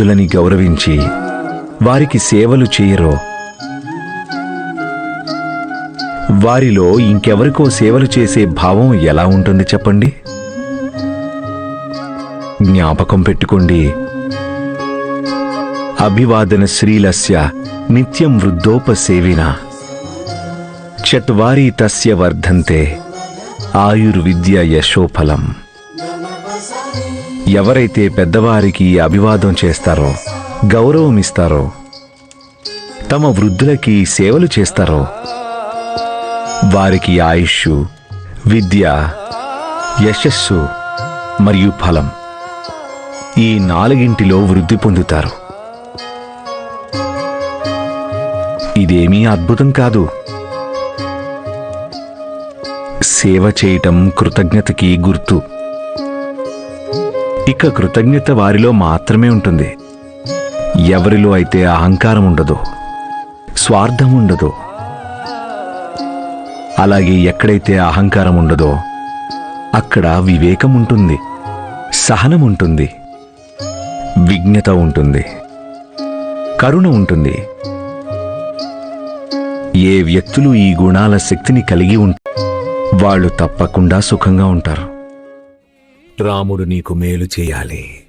వృద్ధులని గౌరవించి వారికి సేవలు చేయరో. వారిలో ఇంకెవరికో సేవలు చేసే భావం ఎలా ఉంటుంది చెప్పండి? జ్ఞాపకం పెట్టుకోండి. అభివాదన శ్రీలస్య నిత్యం వృద్ధోపసేవిన. చత్వారీ తస్య వర్ధంతే. ఆయుర్విద్య యశోఫలం. ఎవరైతే పెద్దవారికి అభివాదం చేస్తారో గౌరవం ఇస్తారో తమ వృద్ధులకి సేవలు చేస్తారో వారికి ఆయుష్ విద్య యశస్సు మరియు ఫలం ఈ నాలుగింటిలో వృద్ధి పొందుతారు. ఇదేమీ అద్భుతం కాదు. సేవ చేయటం కృతజ్ఞతకి గుర్తు. ఇక కృతజ్ఞత వారిలో మాత్రమే ఉంటుంది. ఎవరిలో అయితే అహంకారం ఉండదు స్వార్థం ఉండదు అలాగే ఎక్కడైతే అహంకారం ఉండదో అక్కడ వివేకం ఉంటుంది సహనం ఉంటుంది విజ్ఞత ఉంటుంది కరుణ ఉంటుంది. ఏ వ్యక్తులు ఈ గుణాల శక్తిని కలిగి ఉంటారు వాళ్ళు తప్పకుండా సుఖంగా ఉంటారు. రాముడు నీకు మేలు చేయాలి.